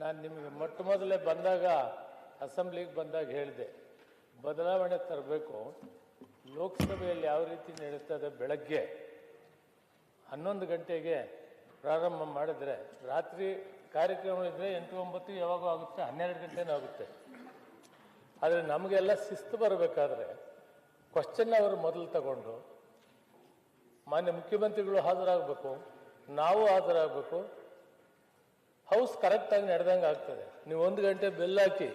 ನಾನು ನಿಮಗೆ ಮೊಟ್ಟ ಮೊದಲೇ ಬಂದಾಗ ಅಸೆಂಬ್ಲಿಗೆ ಬಂದಾಗ ಹೇಳಿದೆ, ಬದಲಾವಣೆ ತರಬೇಕು. ಲೋಕಸಭೆಯಲ್ಲಿ ಯಾವ ರೀತಿ ನಡೀತದೆ ಬೆಳಗ್ಗೆ ಹನ್ನೊಂದು ಗಂಟೆಗೆ ಪ್ರಾರಂಭ ಮಾಡಿದ್ರೆ, ರಾತ್ರಿ ಕಾರ್ಯಕ್ರಮ ಇದ್ರೆ ಎಂಟು ಒಂಬತ್ತು ಯಾವಾಗೂ ಆಗುತ್ತೆ, ಹನ್ನೆರಡು ಗಂಟೆನೂ ಆಗುತ್ತೆ. ಆದರೆ ನಮಗೆಲ್ಲ ಶಿಸ್ತು ಬರಬೇಕಾದ್ರೆ ಕ್ವಶನ್ ಅವರು ಮೊದಲು ತಗೊಂಡು, ಮಾನ್ಯ ಮುಖ್ಯಮಂತ್ರಿಗಳು ಹಾಜರಾಗಬೇಕು, ನಾವು ಹಾಜರಾಗಬೇಕು ಹೌಸ್ ಕರೆಕ್ಟಾಗಿ ನಡೆದಂಗೆ ಆಗ್ತದೆ. ನೀವು ಒಂದು ಗಂಟೆ ಬೆಲ್ ಹಾಕಿ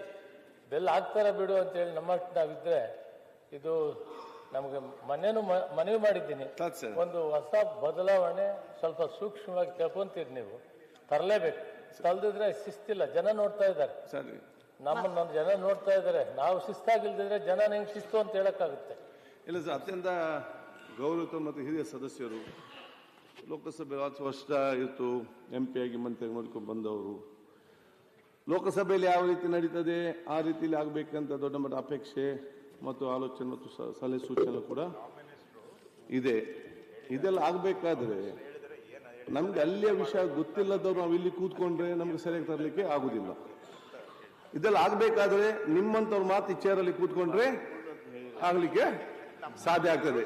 ಬೆಲ್ ಹಾಕ್ತಾರ ಬಿಡು ಅಂತೇಳಿ ನಮ್ಮ ನಾವಿದ್ರೆ ಇದು ನಮಗೆ ಮನೇನು ಮನವಿ ಮಾಡಿದ್ದೀನಿ. ಒಂದು ಹೊಸ ಬದಲಾವಣೆ ಸ್ವಲ್ಪ ಸೂಕ್ಷ್ಮವಾಗಿ ಕೇಳ್ಕೊಂತೀರಿ ನೀವು. ತರಲೇಬೇಕು. ತಲ್ದಿದ್ರೆ ಶಿಸ್ತಿಲ್ಲ. ಜನ ನೋಡ್ತಾ ಇದ್ದಾರೆ. ಸರಿ. ನಮ್ಮನ್ನ ಜನ ನೋಡ್ತಾ ಇದ್ದಾರೆ. ನಾವು ಶಿಸ್ತಾಗಿಲ್ದಿದ್ರೆ ಜನ ಹೆಂಗ್ ಶಿಸ್ತು ಅಂತ ಹೇಳಕ್ಕಾಗುತ್ತೆ. ಇಲ್ಲ ಸರ್ ಅತ್ಯಂತ ಗೌರವ ಮತ್ತು ಹಿರಿಯ ಸದಸ್ಯರು ಲೋಕಸಭೆ ಹತ್ತು ವರ್ಷ ಇತ್ತು ಎಂ ಪಿ ಆಗಿ ಮಂತ್ರಿ ನೋಡ್ಕೊಂಡು ಬಂದವರು. ಲೋಕಸಭೆಯಲ್ಲಿ ಯಾವ ರೀತಿ ನಡೀತದೆ, ಆ ರೀತಿಯಲ್ಲಿ ಆಗಬೇಕಂತ ದೊಡ್ಡ ಮಟ್ಟ ಅಪೇಕ್ಷೆ ಮತ್ತು ಆಲೋಚನೆ ಮತ್ತು ಸಲಹೆ ಸೂಚನೆ ಕೂಡ ಇದೆ. ಇದೆಲ್ಲ ಆಗಬೇಕಾದ್ರೆ ನಮ್ಗೆ ಅಲ್ಲಿಯ ವಿಷಯ ಗೊತ್ತಿಲ್ಲದವ್ರು ನಾವು ಇಲ್ಲಿ ಕೂತ್ಕೊಂಡ್ರೆ ನಮ್ಗೆ ಸರಿಯಾಗಿ ತರಲಿಕ್ಕೆ ಆಗುದಿಲ್ಲ. ಇದೆಲ್ಲ ಆಗಬೇಕಾದ್ರೆ ನಿಮ್ಮಂತವ್ರ ಮಾತು ಚೇರಲ್ಲಿ ಕೂತ್ಕೊಂಡ್ರೆ ಆಗ್ಲಿಕ್ಕೆ ಸಾಧ್ಯ ಆಗ್ತದೆ.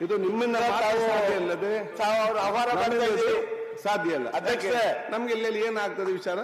ಇದು ನಿಮ್ಮಿಂದ ಸಾಧ್ಯ ಇಲ್ಲದೆ ಸಾಧ್ಯ ಇಲ್ಲ. ಅಧ್ಯಕ್ಷ ನಮ್ಗೆ ಇಲ್ಲಿ ಏನಾಗ್ತದೆ ವಿಚಾರ?